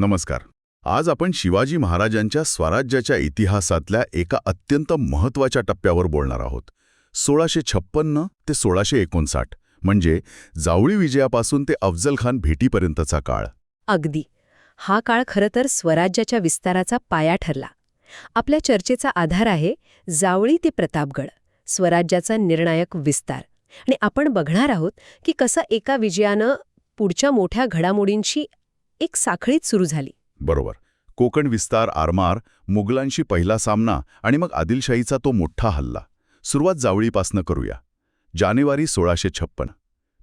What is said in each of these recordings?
नमस्कार. आज आपण शिवाजी महाराजांच्या स्वराज्याच्या इतिहासातल्या एका अत्यंत महत्त्वाच्या टप्प्यावर बोलणार आहोत. सोळाशे छप्पन्न ते सोळाशे एकोणसाठ म्हणजे जावळी विजयापासून ते अफजल खान भेटीपर्यंतचा काळ. अगदी. हा काळ खरं तर स्वराज्याच्या विस्ताराचा पाया ठरला. आपल्या चर्चेचा आधार आहे जावळी ते प्रतापगड स्वराज्याचा निर्णायक विस्तार. आणि आपण बघणार आहोत की कसं एका विजयानं पुढच्या मोठ्या घडामोडींची एक साखळीच सुरू झाली. बरोबर. कोकण विस्तार आरमार मुघलांशी पहिला सामना आणि मग आदिलशाहीचा तो मोठा हल्ला. सुरुवात जावळीपासनं करूया. जानेवारी सोळाशे छप्पन.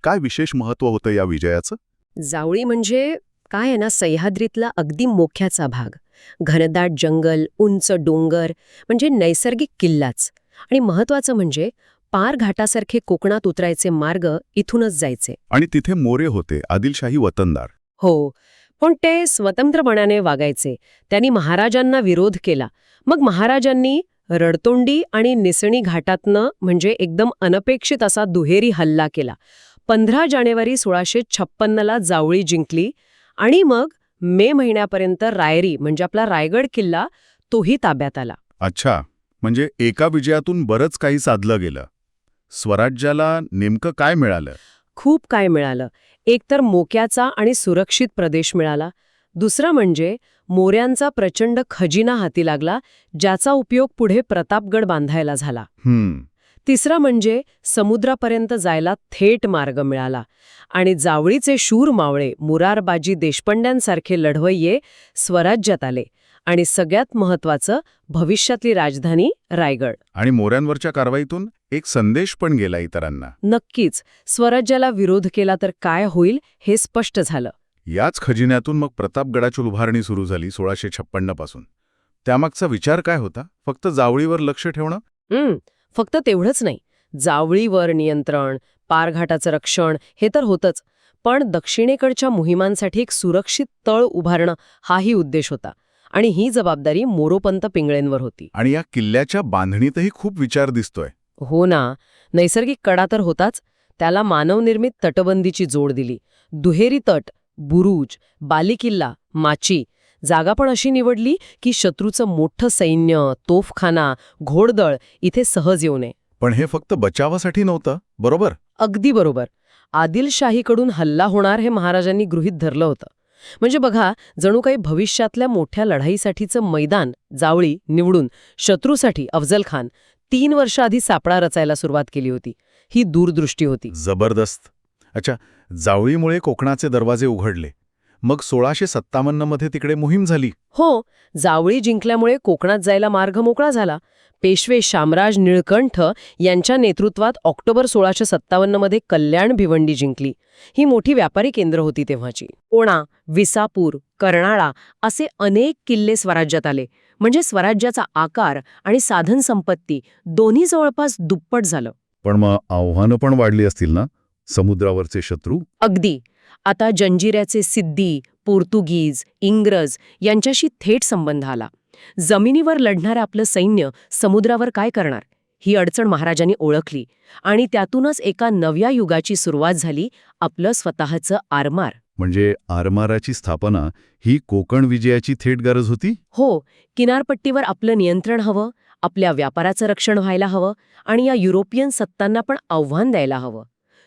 काय विशेष महत्त्व होतं या विजयाचं? जावळी म्हणजे काय आहे ना सह्याद्रीतला अगदी मोख्याचा भाग. घनदाट जंगल उंच डोंगर म्हणजे नैसर्गिक किल्लाच. आणि महत्वाचं म्हणजे पार घाटासारखे कोकणात उतरायचे मार्ग इथूनच जायचे. आणि तिथे मोरे होते आदिलशाही वतनदार. हो. पण ते स्वतंत्रपणाने वागायचे. त्यांनी महाराजांना विरोध केला. मग महाराजांनी रडतोंडी आणि निसणी घाटातनं म्हणजे एकदम अनपेक्षित असा दुहेरी हल्ला केला. पंधरा जानेवारी सोळाशे छप्पन्नला जावळी जिंकली आणि मग मे महिन्यापर्यंत रायरी म्हणजे आपला रायगड किल्ला तोही ताब्यात आला. अच्छा. म्हणजे एका विजयातून बरंच काही साधलं गेलं. स्वराज्याला नेमकं काय मिळालं? खूप काय मिळालं. एकतर मोक्याचा आणि सुरक्षित प्रदेश मिळाला. दुसरं म्हणजे मोऱ्यांचा प्रचंड खजिना हाती लागला ज्याचा उपयोग पुढे प्रतापगड बांधायला झाला. हम्म. तिसरं म्हणजे समुद्रापर्यंत जायला थेट मार्ग मिळाला. आणि जावळीचे शूर मावळे मुरारबाजी देशपांड्यांसारखे लढवय्ये स्वराज्यात आले. आणि सगळ्यात महत्वाचं भविष्यातली राजधानी रायगड. आणि मोऱ्यांवरच्या कारवाईतून? एक संदेश पण गेला इतरांना. नक्कीच. स्वराज्याला विरोध केला तर काय होईल हे स्पष्ट झालं. याच खजिन्यातून मग प्रतापगडाची उभारणी सुरू झाली सोळाशे छप्पन्नपासून. त्यामागचा विचार काय होता? फक्त जावळीवर लक्ष ठेवणं? फक्त तेवढंच नाही. जावळीवर नियंत्रण पारघाटाचं रक्षण हे तर होतंच. पण दक्षिणेकडच्या मोहिमांसाठी एक सुरक्षित तळ उभारणं हाही उद्देश होता. आणि ही जबाबदारी मोरोपंत पिंगळेंवर होती. आणि या किल्ल्याच्या बांधणीतही खूप विचार दिसतोय. हो ना नैसर्गिक कडा तर होताच. त्याला मानवनिर्मित तटबंदीची जोड दिली. दुहेरी तट बुरुज बालिकिल्ला माची. जागा पण अशी निवडली की शत्रूचं मोठं सैन्य तोफखाना घोडदळ इथे सहज येऊ नये. पण हे फक्त बचावासाठी नव्हतं बरोबर? अगदी बरोबर. आदिलशाहीकडून हल्ला होणार हे महाराजांनी गृहीत धरलं होतं. म्हणजे बघा जणू काही भविष्यातल्या मोठ्या लढाईसाठीचं मैदान जावळी निवडून शत्रूसाठी अफजल खान तीन वर्ष आधी सापळा रचायला सुरुवात केली होती. ही दूरदृष्टी होती. जबरदस्त. अच्छा जावळीमुळे कोकणाचे दरवाजे उघडले. मग सोळाशे सत्तावन्नमध्ये तिकडे मोहीम झाली. हो जावळी जिंकल्यामुळे कोकणात जायला मार्ग मोकळा झाला. पेशवे शामराज निळकंठ यांच्या नेतृत्वात ऑक्टोबर सोळाशे सत्तावन्नमध्ये कल्याण भिवंडी जिंकली. ही मोठी व्यापारी केंद्र होती तेव्हाची. ओणा विसापूर कर्नाळा असे अनेक किल्ले स्वराज्यात आले. म्हणजे स्वराज्याचा आकार आणि साधन संपत्ती दोन्ही जवळपास दुप्पट झालं. पण मग आव्हानं पण वाढली असतील ना? समुद्रावरचे शत्रू? अगदी. आता जंजिऱ्याचे सिद्धी पोर्तुगीज इंग्रज यांच्याशी थेट संबंध आला. जमिनीवर लढणारं आपलं सैन्य समुद्रावर काय करणार? ही अडचण महाराजांनी ओळखली आणि त्यातूनच एका नव्या युगाची सुरुवात झाली आपलं स्वतःचं आरमार. म्हणजे आरमाराची स्थापना ही कोकण विजयाची थेट गरज होती? हो किनारपट्टीवर आपलं नियंत्रण हवं आपल्या व्यापाराचं रक्षण व्हायला हवं आणि या युरोपियन सत्तांना पण आव्हान द्यायला हवं.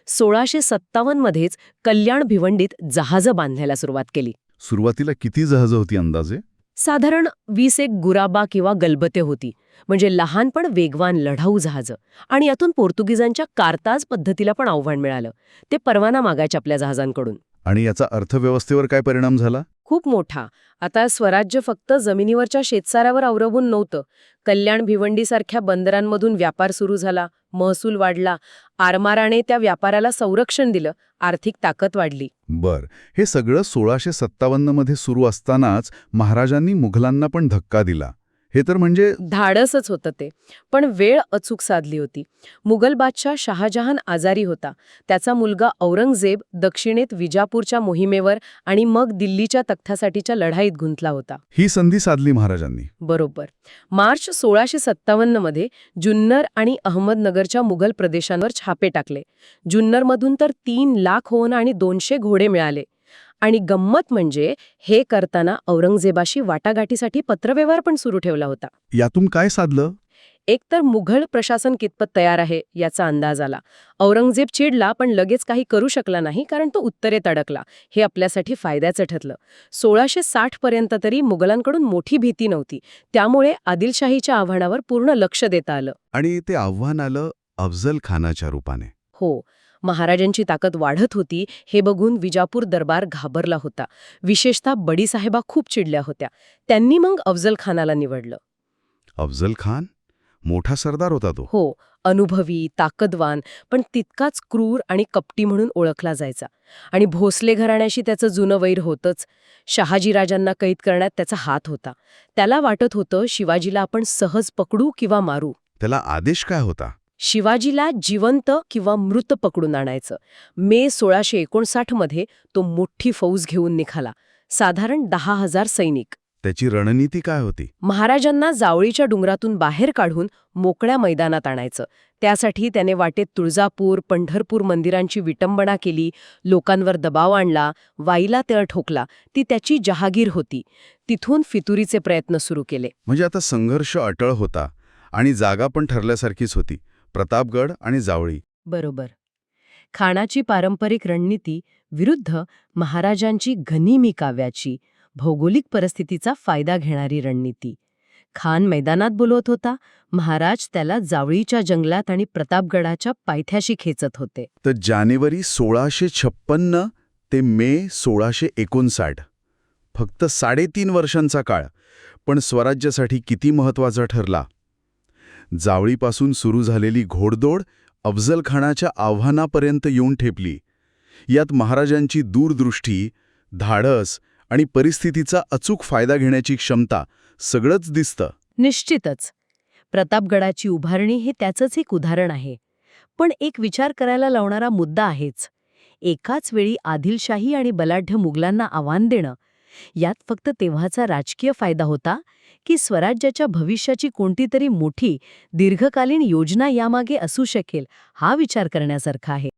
सोळाशे सत्तावन्नमध्येच कल्याण भिवंडीत जहाजं बांधायला सुरुवात केली. सुरुवातीला किती जहाजं होती अंदाजे? साधारण वीस एक गुराबा किंवा गलबते होती म्हणजे लहान पण वेगवान लढाऊ जहाजं. आणि यातून पोर्तुगीजांच्या कारताज पद्धतीला पण आव्हान मिळालं. ते परवाना मागायचे आपल्या जहाजांकडून. आणि याचा अर्थव्यवस्थेवर काय परिणाम झाला? खूप मोठा. आता स्वराज्य फक्त जमिनीवरच्या शेतसाऱ्यावर अवलंबून नव्हतं. कल्याण भिवंडीसारख्या बंदरांमधून व्यापार सुरू झाला महसूल वाढला आरमाराने त्या व्यापाराला संरक्षण दिलं आर्थिक ताकद वाढली. बर हे सगळं सोळाशे सत्तावन्नमध्ये सुरू असतानाच महाराजांनी मुघलांना पण धक्का दिला. हे तर म्हणजे धाडसच होतं ते. पण वेळ अचूक साधली होती. मुघल बादशाह शहाजहान आजारी होता. त्याचा मुलगा औरंगजेब दक्षिणेत विजापूरच्या मोहिमेवर आणि मग दिल्लीच्या तख्तासाठीच्या लढाईत गुंतला होता. ही संधी साधली महाराजांनी. बरोबर. मार्च सोळाशे सत्तावन्नमध्ये जुन्नर आणि अहमदनगरच्या मुघल प्रदेशांवर छापे टाकले. जुन्नरमधून तर तीन लाख होऊन आणि दोनशे घोडे मिळाले. आणि गंमत म्हणजे हे करताना औरंगजेबाशी वाटाघाटीसाठी पत्रव्यवहार पण सुरू ठेवला होता. यातून काय साधलं? एकतर मुघल प्रशासन कितपत तयार आहे याचा अंदाज आला. औरंगजेब चिडला पण लगेच काही करू शकला नाही कारण तो उत्तरेत अडकला. हे आपल्यासाठी फायद्याचं ठरलं. सोळाशे साठ पर्यंत तरी मुघलांकडून मोठी भीती नव्हती. त्यामुळे आदिलशाहीच्या आव्हानावर पूर्ण लक्ष देता आलं. आणि ते आव्हान आलं अफजल खानाच्या रूपाने. हो. महाराजांची ताकद वाढत होती हे बघून विजापूर दरबार घाबरला होता. विशेषतः बडीसाहेबा खूप चिडल्या होत्या. त्यांनी मग अफजल खानाला निवडलं. अफजल खान? मोठा सरदार होता तो. हो अनुभवी ताकदवान पण तितकाच क्रूर आणि कपटी म्हणून ओळखला जायचा. आणि भोसले घराण्याशी त्याचं जुनं वैर होतंच. शहाजीराजांना कैद करण्यात त्याचा हात होता. त्याला वाटत होतं शिवाजीला आपण सहज पकडू किंवा मारू. त्याला आदेश काय होता? शिवाजीला जिवंत किंवा मृत पकडून आणायचं. मे सोळाशे एकोणसाठमध्ये तो मोठी फौज घेऊन निघाला. साधारण दहा हजार सैनिक. त्याची रणनीती काय होती? महाराजांना जावळीच्या डोंगरातून बाहेर काढून मोकळ्या मैदानात आणायचं. त्यासाठी त्याने वाटेत तुळजापूर पंढरपूर मंदिरांची विटंबना केली लोकांवर दबाव आणला वाईला तळ ठोकला. ती त्याची जहागीर होती. तिथून फितुरीचे प्रयत्न सुरू केले. म्हणजे आता संघर्ष अटळ होता आणि जागा पण ठरल्यासारखीच होती. प्रतापगड आणि जावळी. बरोबर. खानाची पारंपरिक रणनीती विरुद्ध महाराजांची गनिमी काव्याची भौगोलिक परिस्थितीचा फायदा घेणारी रणनीती. खान मैदानात बोलवत होता महाराज त्याला जावळीच्या जंगलात आणि प्रतापगडाच्या पायथ्याशी खेचत होते. तर जानेवारी सोळाशे छप्पन्न ते मे सोळाशे एकोणसाठ. फक्त साडेतीन वर्षांचा काळ पण स्वराज्यासाठी किती महत्त्वाचा ठरला? जावळीपासून सुरू झालेली घोडदोड अफजलखानाच्या आव्हानापर्यंत येऊन ठेपली. यात महाराजांची दूरदृष्टी धाडस आणि परिस्थितीचा अचूक फायदा घेण्याची क्षमता सगळंच दिसतं. निश्चितच. प्रतापगडाची उभारणी हे त्याचंच एक उदाहरण आहे. पण एक विचार करायला लावणारा मुद्दा आहेच. एकाच वेळी आदिलशाही आणि बलाढ्य मुघलांना आव्हान देणं यात फक्त तेव्हाचा राजकीय फायदा होता की स्वराज्याच्या भविष्याची कोणतीतरी मोठी दीर्घकालीन योजना यामागे असू शकेल हा विचार करण्यासारखा आहे.